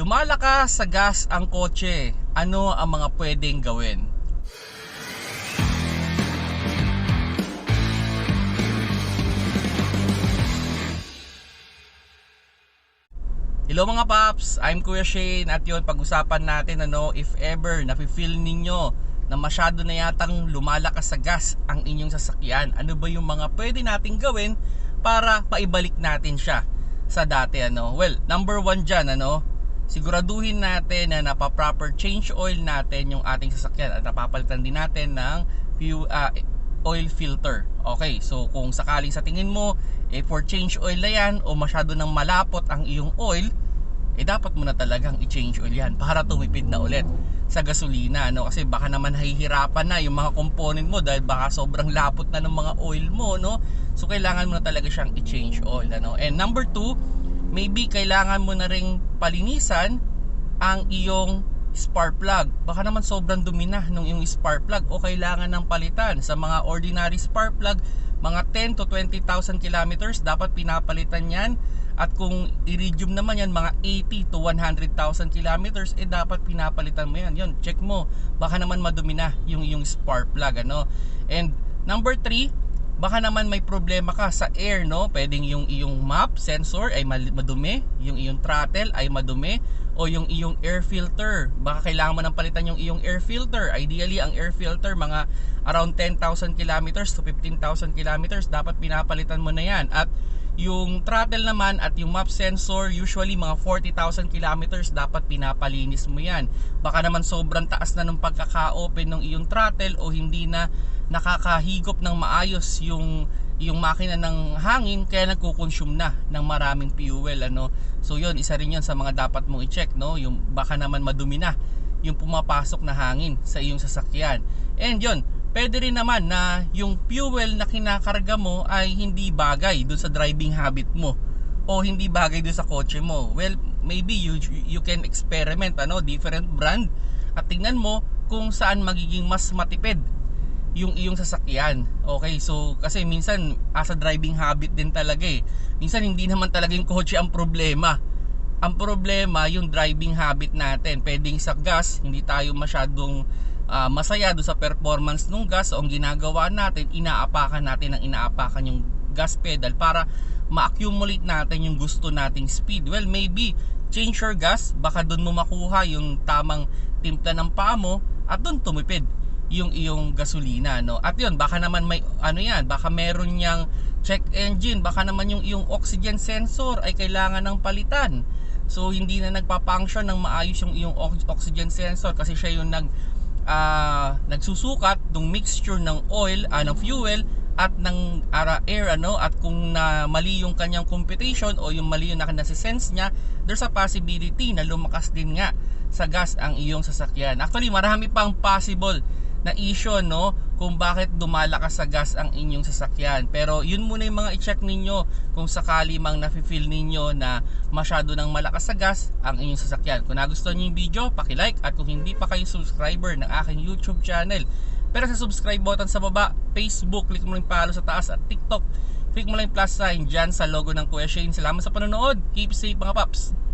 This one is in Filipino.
lumalakas sa gas ang kotse, ano ang mga pwedeng gawin? Hello mga paps, I'm Kuya Shane at yun pag-usapan natin ano if ever nafe-feel ninyo na masyado na yatang lumalakas sa gas ang inyong sasakyan. Ano ba yung mga pwede nating gawin para maibalik natin siya sa dati ano? Well, number one dyan ano, siguraduhin natin na napa-proper change oil natin yung ating sasakyan at napapalitan din natin ng fu- ah, oil filter. Okay, so kung sakaling sa tingin mo eh for change oil na yan o masyado nang malapot ang iyong oil, eh dapat mo na talagang i-change oil yan para tumipid na ulit sa gasolina no? Kasi baka naman hihirapan na yung mga component mo dahil baka sobrang lapot na ng mga oil mo no? So kailangan mo na talaga siyang i-change oil ano? And number two maybe kailangan mo na ring palinisan ang iyong spark plug. Baka naman sobrang dumi na nung iyong spark plug o kailangan ng palitan. Sa mga ordinary spark plug, mga 10 to 20,000 kilometers dapat pinapalitan yan. At kung iridium naman yan, mga 80 to 100,000 kilometers, eh dapat pinapalitan mo yan. Yun, check mo. Baka naman madumi na yung iyong spark plug. Ano? And number 3, baka naman may problema ka sa air no? Pwedeng yung iyong map sensor ay madumi yung iyong throttle ay madumi o yung iyong air filter. Baka kailangan mo nang palitan yung iyong air filter. Ideally ang air filter mga around 10,000 kilometers to 15,000 kilometers dapat pinapalitan mo na yan. At yung throttle naman at yung map sensor usually mga 40,000 kilometers dapat pinapalinis mo yan. Baka naman sobrang taas na ng pagkaka-open ng iyong throttle o hindi na nakakahigop ng maayos yung yung makina ng hangin kaya nagko-consume na ng maraming fuel ano. So yun isa rin yun sa mga dapat mong i-check no? Yung baka naman madumi na yung pumapasok na hangin sa iyong sasakyan. And yun pwede rin naman na yung fuel na kinakarga mo ay hindi bagay doon sa driving habit mo o hindi bagay doon sa kotse mo well maybe you you can experiment ano different brand at tingnan mo kung saan magiging mas matipid yung iyong sasakyan. Okay, so kasi minsan as a driving habit din talaga eh. Minsan hindi naman talaga yung kotse ang problema. Ang problema yung driving habit natin. Pwedeng sa gas, hindi tayo masyadong ah, masaya do sa performance ng gas. O ang ginagawa natin, inaapakan natin ang inaapakan yung gas pedal para ma-accumulate natin yung gusto nating speed. Well, maybe change your gas, baka doon mo makuha yung tamang timpla ng paa mo at doon tumipid yung iyong gasolina no at yun baka naman may ano yan baka meron niyang check engine baka naman yung iyong oxygen sensor ay kailangan ng palitan so hindi na nagpa-function ng maayos yung iyong ox- oxygen sensor kasi siya yung nag ah, nagsusukat ng mixture ng oil ah, ng fuel at ng ara air ano? At kung na mali yung kanyang computation o yung mali yung nasa-sense niya there's a possibility na lumakas din nga sa gas ang iyong sasakyan. Actually marami pang possible na issue no kung bakit dumalakas sa gas ang inyong sasakyan. Pero yun muna yung mga i-check ninyo kung sakali mang nafe-feel ninyo na masyado nang malakas sa gas ang inyong sasakyan. Kung nagustuhan niyo yung video paki-like. At kung hindi pa kayo subscriber ng aking YouTube channel pero sa subscribe button sa baba Facebook click mo lang follow sa taas at TikTok click mo lang plus sign dyan sa logo ng Kuya Shane. Salamat sa panonood. Keep safe mga paps